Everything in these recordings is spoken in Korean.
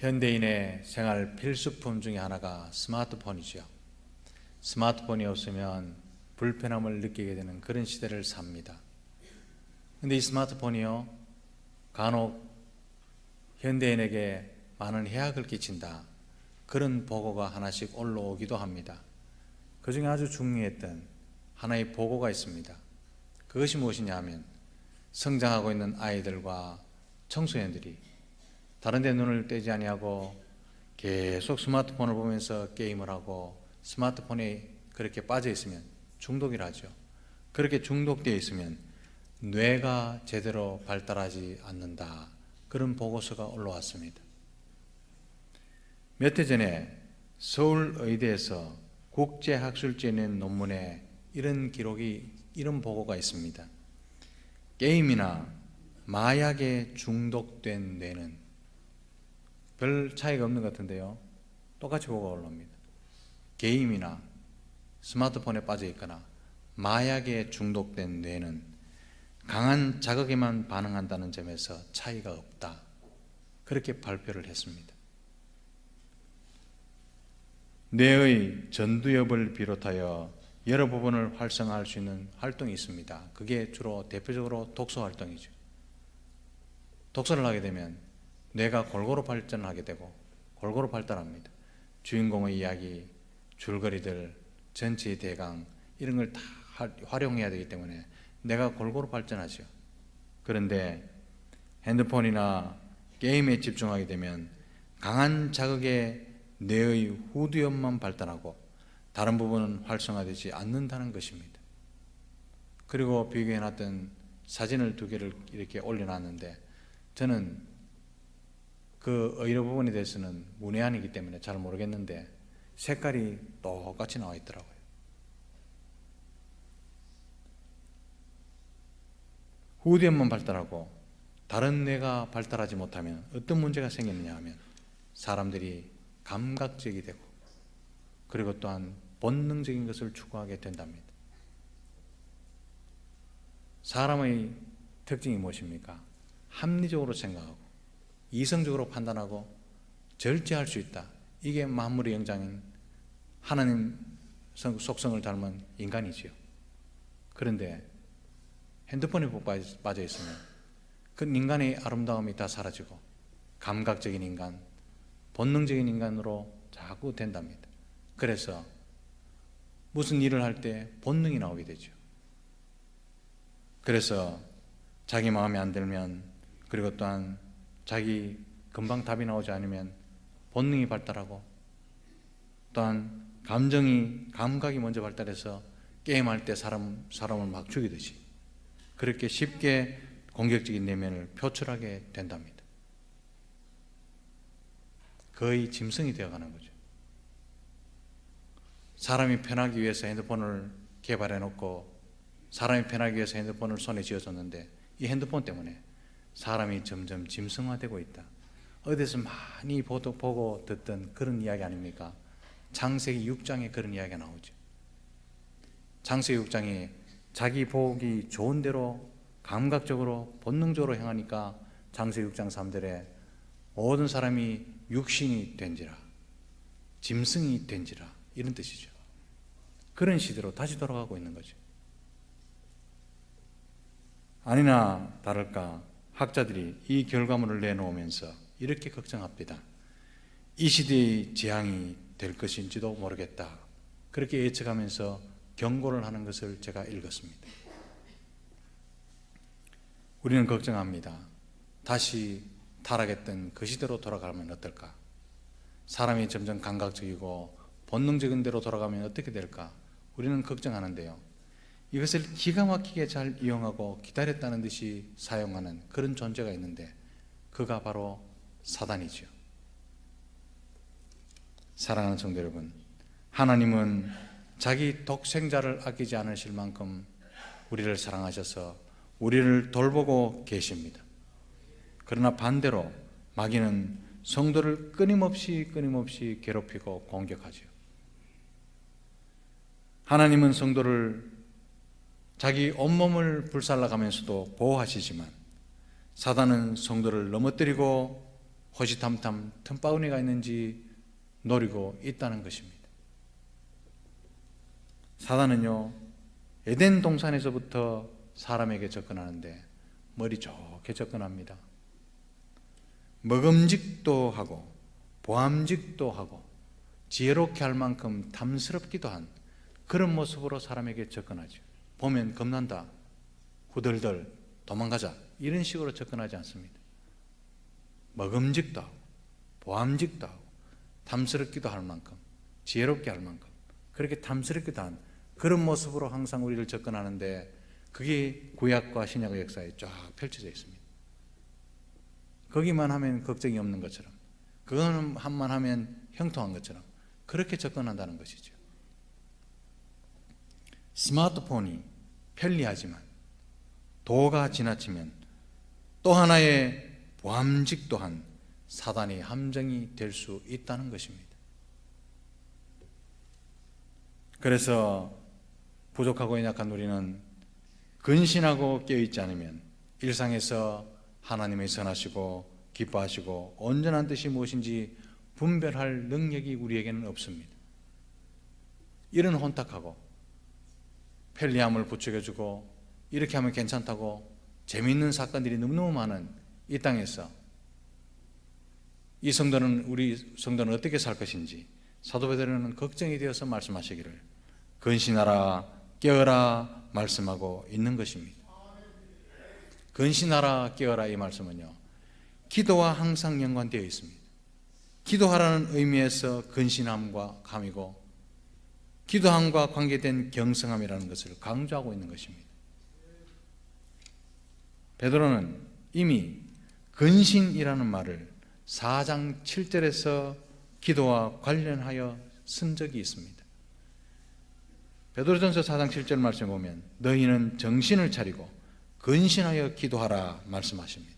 현대인의 생활 필수품 중에 하나가 스마트폰이죠. 스마트폰이 없으면 불편함을 느끼게 되는 그런 시대를 삽니다. 근데 이 스마트폰이요, 간혹 현대인에게 많은 해악을 끼친다. 그런 보고가 하나씩 올라오기도 합니다. 그 중에 아주 중요했던 하나의 보고가 있습니다. 그것이 무엇이냐 하면 성장하고 있는 아이들과 청소년들이 다른 데 눈을 떼지 아니하고 계속 스마트폰을 보면서 게임을 하고 스마트폰에 그렇게 빠져 있으면 중독이라죠. 그렇게 중독되어 있으면 뇌가 제대로 발달하지 않는다. 그런 보고서가 올라왔습니다. 몇 해 전에 서울의대에서 국제학술지에 낸 논문에 이런 기록이 이런 보고가 있습니다. 게임이나 마약에 중독된 뇌는 별 차이가 없는 것 같은데요. 똑같이 보고가 올라옵니다. 게임이나 스마트폰에 빠져 있거나 마약에 중독된 뇌는 강한 자극에만 반응한다는 점에서 차이가 없다. 그렇게 발표를 했습니다. 뇌의 전두엽을 비롯하여 여러 부분을 활성화할 수 있는 활동이 있습니다. 그게 주로 대표적으로 독서 활동이죠. 독서를 하게 되면 뇌가 골고루 발전하게 되고 골고루 발달합니다. 주인공의 이야기, 줄거리들, 전체의 대강 이런 걸 다 활용해야 되기 때문에 내가 골고루 발전하죠. 그런데 핸드폰이나 게임에 집중하게 되면 강한 자극에 뇌의 후두엽만 발달하고 다른 부분은 활성화되지 않는다는 것입니다. 그리고 비교해놨던 사진을 두 개를 이렇게 올려놨는데 저는 그 의료 부분에 대해서는 문외한이기 때문에 잘 모르겠는데 색깔이 똑같이 나와 있더라고요. 후두엽만 발달하고 다른 뇌가 발달하지 못하면 어떤 문제가 생기느냐 하면 사람들이 감각적이 되고 그리고 또한 본능적인 것을 추구하게 된답니다. 사람의 특징이 무엇입니까? 합리적으로 생각하고 이성적으로 판단하고 절제할 수 있다. 이게 만물의 영장인 하나님 속성을 닮은 인간이지요. 그런데 핸드폰에 빠져 있으면 그 인간의 아름다움이 다 사라지고 감각적인 인간, 본능적인 인간으로 자꾸 된답니다. 그래서 무슨 일을 할 때 본능이 나오게 되죠. 그래서 자기 마음에 안 들면 그리고 또한 자기 금방 답이 나오지 않으면 본능이 발달하고 또한 감정이 감각이 먼저 발달해서 게임할 때 사람 사람을 막 죽이듯이 그렇게 쉽게 공격적인 내면을 표출하게 된답니다. 거의 짐승이 되어가는 거죠. 사람이 편하기 위해서 핸드폰을 개발해 놓고 사람이 편하기 위해서 핸드폰을 손에 쥐어줬는데 이 핸드폰 때문에 사람이 점점 짐승화되고 있다. 어디서 많이 보도, 보고 듣던 그런 이야기 아닙니까? 창세기 6장에 그런 이야기가 나오죠. 창세기 6장에 자기 보기 좋은 대로 감각적으로 본능적으로 행하니까 창세기 6장 3절에 모든 사람이 육신이 된지라 짐승이 된지라 이런 뜻이죠. 그런 시대로 다시 돌아가고 있는 거죠. 아니나 다를까 학자들이 이 결과물을 내놓으면서 이렇게 걱정합니다. 이 시대의 재앙이 될 것인지도 모르겠다. 그렇게 예측하면서 경고를 하는 것을 제가 읽었습니다. 우리는 걱정합니다. 다시 타락했던 그 시대로 돌아가면 어떨까? 사람이 점점 감각적이고 본능적인 대로 돌아가면 어떻게 될까? 우리는 걱정하는데요. 이것을 기가 막히게 잘 이용하고 기다렸다는 듯이 사용하는 그런 존재가 있는데 그가 바로 사단이죠. 사랑하는 성도 여러분, 하나님은 자기 독생자를 아끼지 않으실 만큼 우리를 사랑하셔서 우리를 돌보고 계십니다. 그러나 반대로 마귀는 성도를 끊임없이 끊임없이 괴롭히고 공격하죠. 하나님은 성도를 자기 온몸을 불살라가면서도 보호하시지만 사단은 성도를 넘어뜨리고 호시탐탐 틈바구니가 있는지 노리고 있다는 것입니다. 사단은요, 에덴 동산에서부터 사람에게 접근하는데 머리 좋게 접근합니다. 먹음직도 하고 보암직도 하고 지혜롭게 할 만큼 탐스럽기도 한 그런 모습으로 사람에게 접근하죠. 보면 겁난다. 후덜덜 도망가자. 이런 식으로 접근하지 않습니다. 먹음직도 하고 보암직도 하고 탐스럽기도 할 만큼 지혜롭게 할 만큼 그렇게 탐스럽기도 한 그런 모습으로 항상 우리를 접근하는데 그게 구약과 신약의 역사에 쫙 펼쳐져 있습니다. 거기만 하면 걱정이 없는 것처럼 그거는 한만 하면 형통한 것처럼 그렇게 접근한다는 것이죠. 스마트폰이 편리하지만 도가 지나치면 또 하나의 보암직 또한 사단의 함정이 될 수 있다는 것입니다. 그래서 부족하고 연약한 우리는 근신하고 깨어있지 않으면 일상에서 하나님의 선하시고 기뻐하시고 온전한 뜻이 무엇인지 분별할 능력이 우리에게는 없습니다. 이런 혼탁하고 편리함을 부추겨주고 이렇게 하면 괜찮다고 재미있는 사건들이 너무너무 많은 이 땅에서 이 성도는 우리 성도는 어떻게 살 것인지 사도 베드로는 걱정이 되어서 말씀하시기를 근신하라 깨어라 말씀하고 있는 것입니다. 근신하라 깨어라 이 말씀은요. 기도와 항상 연관되어 있습니다. 기도하라는 의미에서 근신함과 감이고 기도함과 관계된 경성함이라는 것을 강조하고 있는 것입니다. 베드로는 이미 근신이라는 말을 4장 7절에서 기도와 관련하여 쓴 적이 있습니다. 베드로전서 4장 7절 말씀에 보면 너희는 정신을 차리고 근신하여 기도하라 말씀하십니다.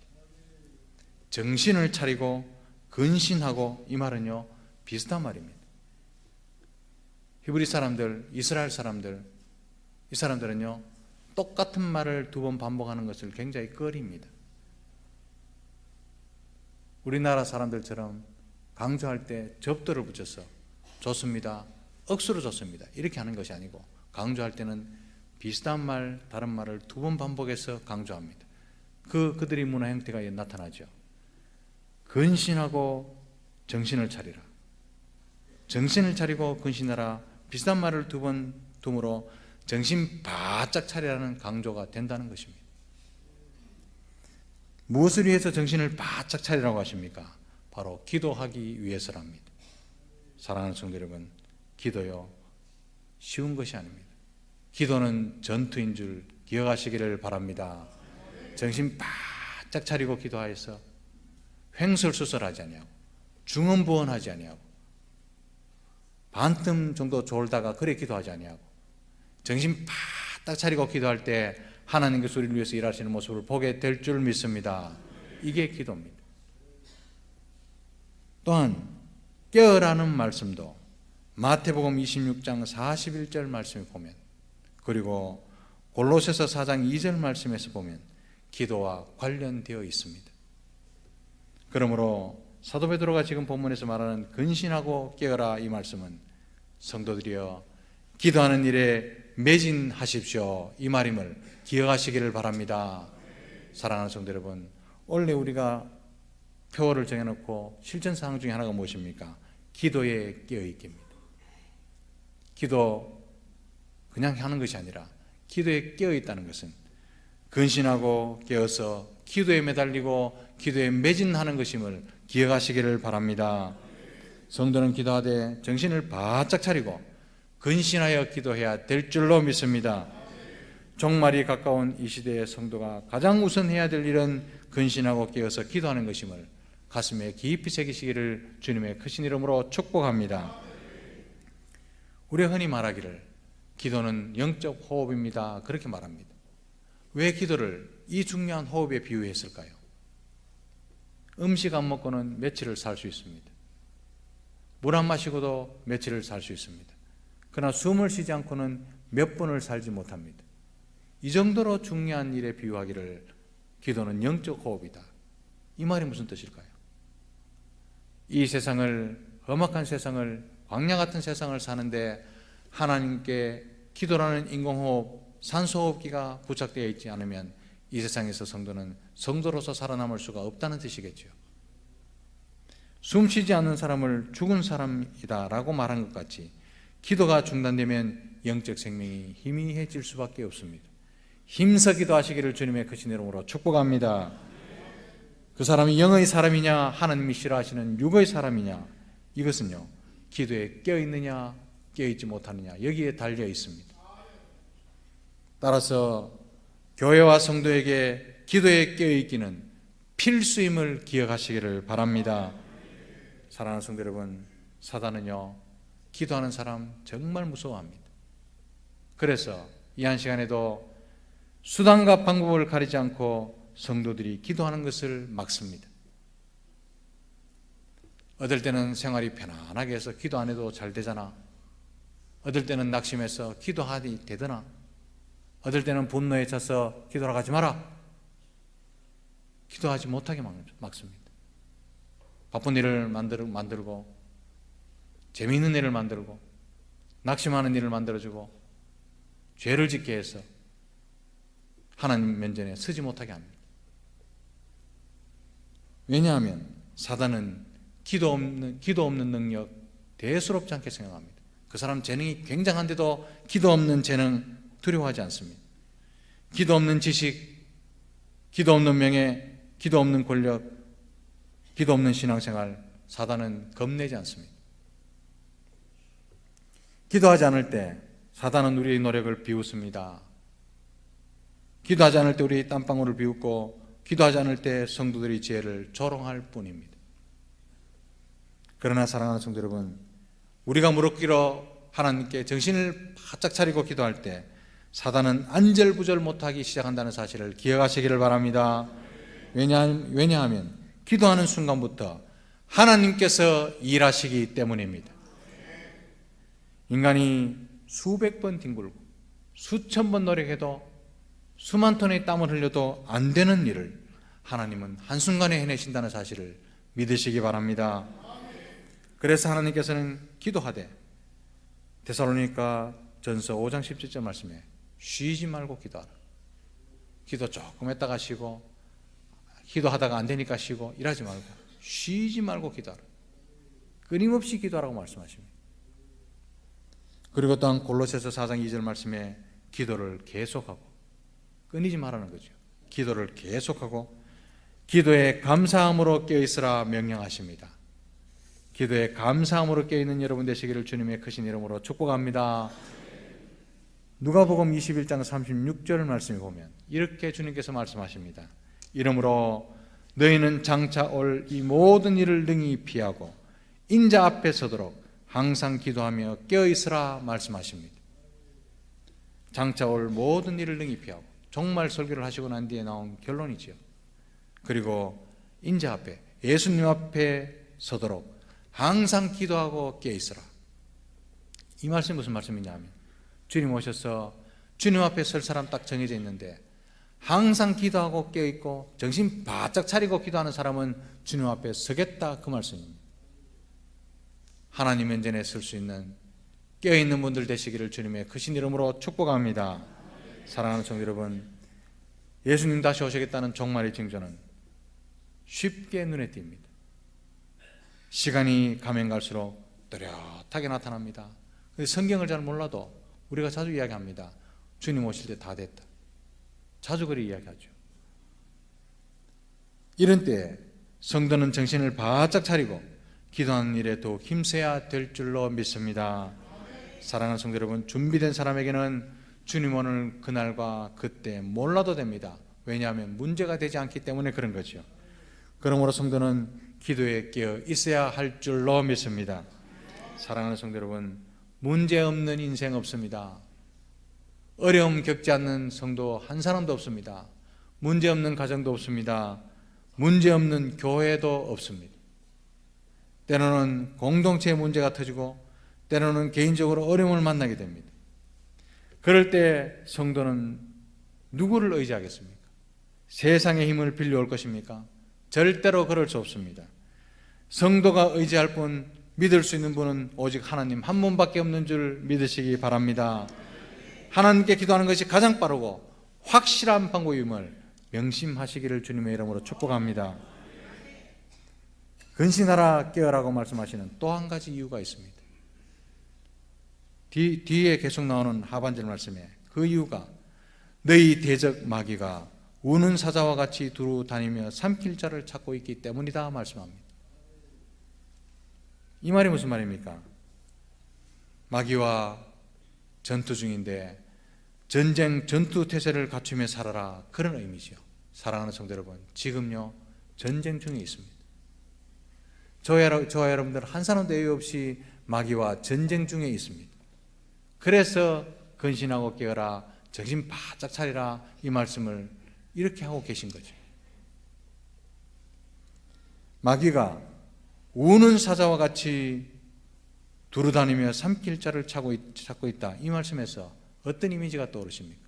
정신을 차리고 근신하고 이 말은요 비슷한 말입니다. 히브리 사람들, 이스라엘 사람들, 이 사람들은요 똑같은 말을 두 번 반복하는 것을 굉장히 꺼립니다. 우리나라 사람들처럼 강조할 때 접도를 붙여서 좋습니다. 억수로 좋습니다. 이렇게 하는 것이 아니고 강조할 때는 비슷한 말, 다른 말을 두 번 반복해서 강조합니다. 그 그들의 문화 형태가 나타나죠. 근신하고 정신을 차리라. 정신을 차리고 근신하라. 비슷한 말을 두 번 둠으로 정신 바짝 차리라는 강조가 된다는 것입니다. 무엇을 위해서 정신을 바짝 차리라고 하십니까? 바로 기도하기 위해서랍니다. 사랑하는 성도 여러분, 기도요 쉬운 것이 아닙니다. 기도는 전투인 줄 기억하시기를 바랍니다. 정신 바짝 차리고 기도하여서 횡설수설하지 아니하고 중언부언하지 아니하고 반틈 정도 졸다가 그래 기도하지 아니하고 정신 바짝 차리고 기도할 때 하나님의 소리를 위해서 일하시는 모습을 보게 될 줄 믿습니다. 이게 기도입니다. 또한 깨어라는 말씀도 마태복음 26장 41절 말씀에 보면 그리고 골로새서 4장 2절 말씀에서 보면 기도와 관련되어 있습니다. 그러므로 사도 베드로가 지금 본문에서 말하는 근신하고 깨어라 이 말씀은 성도들이여 기도하는 일에 매진하십시오 이 말임을 기억하시기를 바랍니다. 사랑하는 성도 여러분, 원래 우리가 표어를 정해놓고 실천 사항 중에 하나가 무엇입니까? 기도에 깨어 있기입니다. 기도 그냥 하는 것이 아니라 기도에 깨어 있다는 것은 근신하고 깨어서 기도에 매달리고 기도에 매진하는 것임을 기억하시기를 바랍니다. 성도는 기도하되 정신을 바짝 차리고 근신하여 기도해야 될 줄로 믿습니다. 종말이 가까운 이 시대의 성도가 가장 우선 해야 될 일은 근신하고 깨어서 기도하는 것임을 가슴에 깊이 새기시기를 주님의 크신 이름으로 축복합니다. 우리가 흔히 말하기를 기도는 영적 호흡입니다. 그렇게 말합니다. 왜 기도를 이 중요한 호흡에 비유했을까요? 음식 안 먹고는 며칠을 살 수 있습니다. 물 안 마시고도 며칠을 살 수 있습니다. 그러나 숨을 쉬지 않고는 몇 분을 살지 못합니다. 이 정도로 중요한 일에 비유하기를 기도는 영적 호흡이다. 이 말이 무슨 뜻일까요? 이 세상을 험악한 세상을 광야 같은 세상을 사는데 하나님께 기도라는 인공호흡, 산소호흡기가 부착되어 있지 않으면 이 세상에서 성도는 성도로서 살아남을 수가 없다는 뜻이겠죠. 숨 쉬지 않는 사람을 죽은 사람이다 라고 말한 것 같이 기도가 중단되면 영적 생명이 희미해질 수밖에 없습니다. 힘써 기도하시기를 주님의 크신 이름으로 축복합니다. 그 사람이 영의 사람이냐 하나님이 싫어하시는 육의 사람이냐 이것은요 기도에 깨어 있느냐 깨어 있지 못하느냐 여기에 달려 있습니다. 따라서 교회와 성도에게 기도에 깨어 있기는 필수임을 기억하시기를 바랍니다. 사랑하는 성도 여러분, 사단은요 기도하는 사람 정말 무서워합니다. 그래서 이 한 시간에도 수단과 방법을 가리지 않고 성도들이 기도하는 것을 막습니다. 어떨 때는 생활이 편안하게 해서 기도 안 해도 잘 되잖아. 어떨 때는 낙심해서 기도하니 되더나. 어떨 때는 분노에 차서 기도하러 가지 마라. 기도하지 못하게 막- 막습니다. 바쁜 일을 만들, 만들고, 재미있는 일을 만들고, 낙심하는 일을 만들어주고, 죄를 짓게 해서 하나님 면전에 서지 못하게 합니다. 왜냐하면 사단은 기도 없는, 기도 없는 능력 대수롭지 않게 생각합니다. 그 사람 재능이 굉장한데도 기도 없는 재능 두려워하지 않습니다. 기도 없는 지식, 기도 없는 명예, 기도 없는 권력, 기도 없는 신앙생활, 사단은 겁내지 않습니다. 기도하지 않을 때 사단은 우리의 노력을 비웃습니다. 기도하지 않을 때 우리 땀방울을 비웃고 기도하지 않을 때 성도들의 지혜를 조롱할 뿐입니다. 그러나 사랑하는 성도 여러분, 우리가 무릎 꿇어 하나님께 정신을 바짝 차리고 기도할 때 사단은 안절부절 못하기 시작한다는 사실을 기억하시기를 바랍니다. 왜냐, 왜냐하면 기도하는 순간부터 하나님께서 일하시기 때문입니다. 인간이 수백 번 뒹굴고 수천 번 노력해도 수만 톤의 땀을 흘려도 안 되는 일을 하나님은 한순간에 해내신다는 사실을 믿으시기 바랍니다. 그래서 하나님께서는 기도하되 데살로니가 전서 5장 17절 말씀에 쉬지 말고 기도하라. 기도 조금 했다가 쉬고 기도하다가 안 되니까 쉬고 일하지 말고 쉬지 말고 기도하라. 끊임없이 기도하라고 말씀하십니다. 그리고 또한 골로새서 4장 2절 말씀에 기도를 계속하고 끊이지 말라는 거죠. 기도를 계속하고 기도에 감사함으로 깨어 있으라 명령하십니다. 기도에 감사함으로 깨어 있는 여러분 되시기를 주님의 크신 이름으로 축복합니다. 누가복음 21장 36절 말씀에 보면 이렇게 주님께서 말씀하십니다. 이러므로 너희는 장차 올 이 모든 일을 능히 피하고 인자 앞에 서도록 항상 기도하며 깨어 있으라 말씀하십니다. 장차 올 모든 일을 능히 피하고 정말 설교를 하시고 난 뒤에 나온 결론이지요. 그리고 인자 앞에 예수님 앞에 서도록 항상 기도하고 깨어 있으라. 이 말씀이 무슨 말씀이냐면 주님 오셔서 주님 앞에 설 사람 딱 정해져 있는데 항상 기도하고 깨어 있고 정신 바짝 차리고 기도하는 사람은 주님 앞에 서겠다 그 말씀입니다. 하나님 면전에 설 수 있는 깨어 있는 분들 되시기를 주님의 크신 이름으로 축복합니다. 사랑하는 종 여러분, 예수님 다시 오시겠다는 종말의 징조는 쉽게 눈에 띕니다. 시간이 가면 갈수록 또렷하게 나타납니다. 성경을 잘 몰라도 우리가 자주 이야기합니다. 주님 오실 때 다 됐다. 자주 그리 이야기하죠. 이런 때 성도는 정신을 바짝 차리고 기도하는 일에 더욱 힘써야 될 줄로 믿습니다. 사랑하는 성도 여러분, 준비된 사람에게는 주님 오늘 그날과 그때 몰라도 됩니다. 왜냐하면 문제가 되지 않기 때문에 그런 거죠. 그러므로 성도는 기도에 깨어 있어야 할 줄로 믿습니다. 사랑하는 성도 여러분, 문제 없는 인생 없습니다. 어려움 겪지 않는 성도 한 사람도 없습니다. 문제 없는 가정도 없습니다. 문제 없는 교회도 없습니다. 때로는 공동체의 문제가 터지고 때로는 개인적으로 어려움을 만나게 됩니다. 그럴 때 성도는 누구를 의지하겠습니까? 세상의 힘을 빌려올 것입니까? 절대로 그럴 수 없습니다. 성도가 의지할 뿐 믿을 수 있는 분은 오직 하나님 한 분밖에 없는 줄 믿으시기 바랍니다. 하나님께 기도하는 것이 가장 빠르고 확실한 방법임을 명심하시기를 주님의 이름으로 축복합니다. 근신하라 깨어라고 말씀하시는 또 한 가지 이유가 있습니다. 뒤, 뒤에 계속 나오는 하반절 말씀에 그 이유가 너희 대적 마귀가 우는 사자와 같이 두루 다니며 삼킬 자를 찾고 있기 때문이다 말씀합니다. 이 말이 무슨 말입니까? 마귀와 전투 중인데 전쟁 전투 태세를 갖추며 살아라 그런 의미죠. 사랑하는 성도 여러분, 지금요 전쟁 중에 있습니다. 저와, 저와 여러분들 한 사람도 예외 없이 마귀와 전쟁 중에 있습니다. 그래서 근신하고 깨어라, 정신 바짝 차리라 이 말씀을 이렇게 하고 계신 거죠. 마귀가 우는 사자와 같이 두루다니며 삼킬 자를 찾고 있다. 이 말씀에서 어떤 이미지가 떠오르십니까?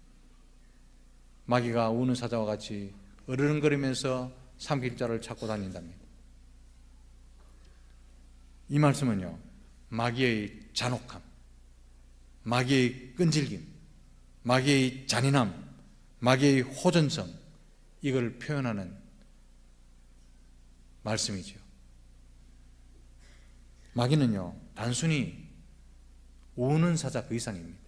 마귀가 우는 사자와 같이 어르렁거리면서 삼킬 자를 찾고 다닌답니다. 이 말씀은요, 마귀의 잔혹함, 마귀의 끈질김, 마귀의 잔인함, 마귀의 호전성, 이걸 표현하는 말씀이죠. 마귀는요, 단순히 우는 사자 그 이상입니다.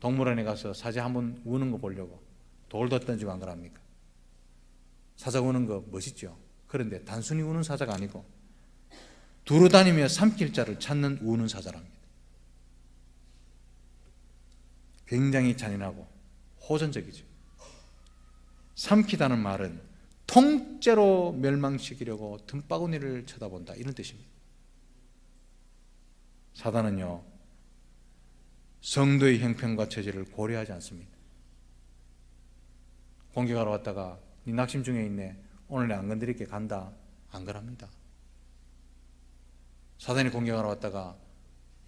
동물원에 가서 사자 한번 우는 거 보려고 돌도 던지고 안 그럽니까? 사자 우는 거 멋있죠? 그런데 단순히 우는 사자가 아니고 두루 다니며 삼킬 자를 찾는 우는 사자랍니다. 굉장히 잔인하고 호전적이죠. 삼키다는 말은 통째로 멸망시키려고 틈바구니를 쳐다본다 이런 뜻입니다. 사단은요 성도의 형편과 처지를 고려하지 않습니다. 공격하러 왔다가 네 낙심 중에 있네 오늘 내 안 건드릴게 간다 안 그럽니다. 사단이 공격하러 왔다가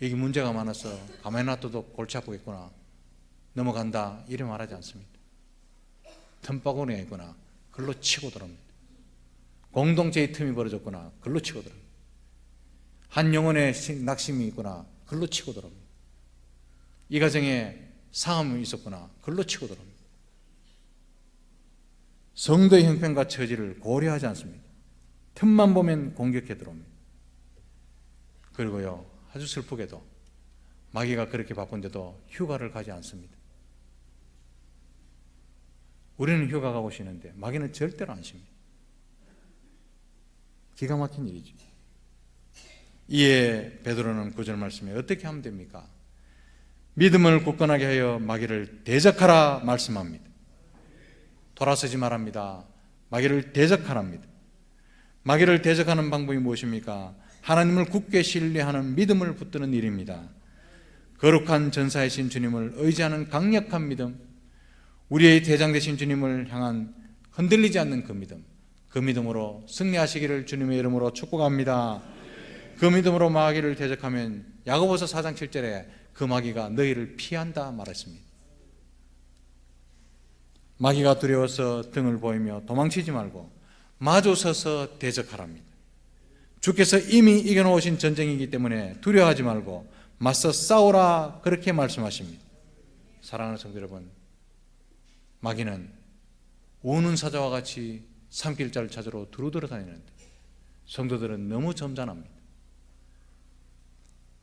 여기 문제가 많아서 가만히 놔둬도 골치 아프겠구나 넘어간다 이래 말하지 않습니다. 틈바구니가 있구나 글로 치고 들어옵니다. 공동체의 틈이 벌어졌구나 글로 치고 들어옵니다. 한 영혼의 낙심이 있구나 글로 치고 들어옵니다. 이 가정에 상함이 있었구나 글로 치고 들어옵니다. 성도의 형편과 처지를 고려하지 않습니다. 틈만 보면 공격해 들어옵니다. 그리고요 아주 슬프게도 마귀가 그렇게 바쁜데도 휴가를 가지 않습니다. 우리는 휴가 가고 쉬는데 마귀는 절대로 안 쉽니다. 기가 막힌 일이죠. 이에 베드로는 구절 말씀에 어떻게 하면 됩니까? 믿음을 굳건하게 하여 마귀를 대적하라 말씀합니다. 돌아서지 말합니다. 마귀를 대적하랍니다. 마귀를 대적하는 방법이 무엇입니까? 하나님을 굳게 신뢰하는 믿음을 붙드는 일입니다. 거룩한 전사이신 주님을 의지하는 강력한 믿음, 우리의 대장 되신 주님을 향한 흔들리지 않는 그 믿음, 그 믿음으로 승리하시기를 주님의 이름으로 축복합니다. 그 믿음으로 마귀를 대적하면 야고보서 4장 7절에 그 마귀가 너희를 피한다 말했습니다. 마귀가 두려워서 등을 보이며 도망치지 말고 마주 서서 대적하랍니다. 주께서 이미 이겨놓으신 전쟁이기 때문에 두려워하지 말고 맞서 싸우라 그렇게 말씀하십니다. 사랑하는 성도 여러분, 마귀는 우는 사자와 같이 삼킬 자를 찾으러 두루두루 다니는데 성도들은 너무 점잖합니다.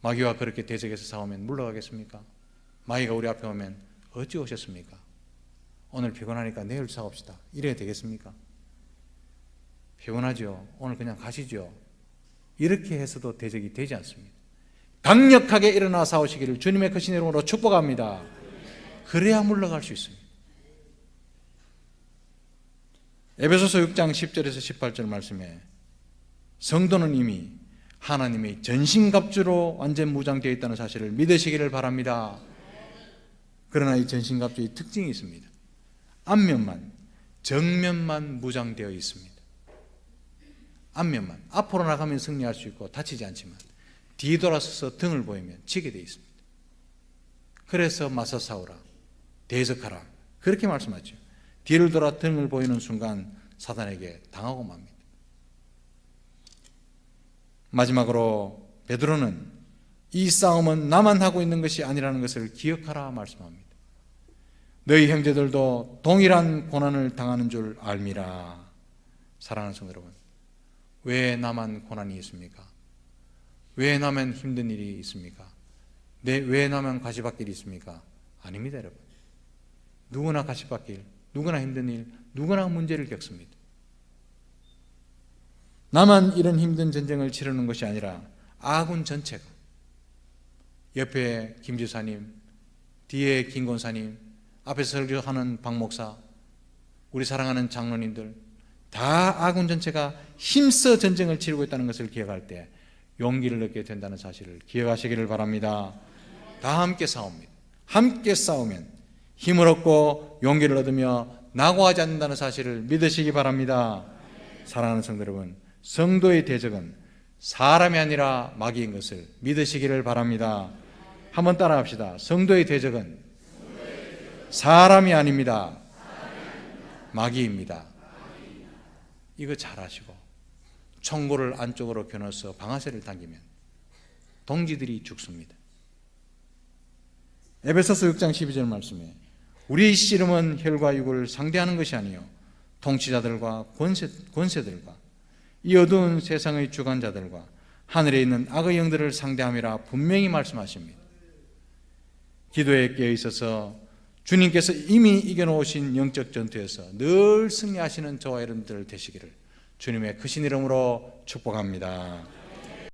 마귀와 그렇게 대적해서 싸우면 물러가겠습니까? 마귀가 우리 앞에 오면 어찌 오셨습니까? 오늘 피곤하니까 내일 싸웁시다. 이래야 되겠습니까? 피곤하죠. 오늘 그냥 가시죠. 이렇게 해서도 대적이 되지 않습니다. 강력하게 일어나 싸우시기를 주님의 크신 이름으로 축복합니다. 그래야 물러갈 수 있습니다. 에베소서 6장 10절에서 18절 말씀에 성도는 이미 하나님의 전신갑주로 완전 무장되어 있다는 사실을 믿으시기를 바랍니다. 그러나 이 전신갑주의 특징이 있습니다. 앞면만, 정면만 무장되어 있습니다. 앞면만. 앞으로 나가면 승리할 수 있고 다치지 않지만 뒤돌아서서 등을 보이면 지게 되어 있습니다. 그래서 싸우라. 대적하라. 그렇게 말씀하죠. 뒤를 돌아 등을 보이는 순간 사단에게 당하고 맙니다. 마지막으로 베드로는 이 싸움은 나만 하고 있는 것이 아니라는 것을 기억하라 말씀합니다. 너희 형제들도 동일한 고난을 당하는 줄 알미라. 사랑하는 성도 여러분, 왜 나만 고난이 있습니까? 왜 나만 힘든 일이 있습니까? 내, 왜 나만 가시밭길이 있습니까? 아닙니다, 여러분. 누구나 가시밭길, 누구나 힘든 일, 누구나 문제를 겪습니다. 나만 이런 힘든 전쟁을 치르는 것이 아니라 아군 전체가 옆에 김 지사님, 뒤에 김 권사님, 앞에 설교하는 박 목사, 우리 사랑하는 장로님들 다 아군 전체가 힘써 전쟁을 치르고 있다는 것을 기억할 때 용기를 얻게 된다는 사실을 기억하시기를 바랍니다. 다 함께 싸웁니다. 함께 싸우면 힘을 얻고 용기를 얻으며 낙오하지 않는다는 사실을 믿으시기 바랍니다. 사랑하는 성도 여러분, 성도의 대적은 사람이 아니라 마귀인 것을 믿으시기를 바랍니다. 한번 따라 합시다. 성도의 대적은 사람이 아닙니다. 마귀입니다. 이거 잘 아시고 총구를 안쪽으로 겨눠서 방아쇠를 당기면 동지들이 죽습니다. 에베소서 6장 12절 말씀에 우리의 씨름은 혈과 육을 상대하는 것이 아니요 통치자들과 권세, 권세들과 이 어두운 세상의 주관자들과 하늘에 있는 악의 영들을 상대함이라 분명히 말씀하십니다. 기도에 깨어 있어서 주님께서 이미 이겨놓으신 영적 전투에서 늘 승리하시는 저와 여러분들 되시기를 주님의 크신 이름으로 축복합니다.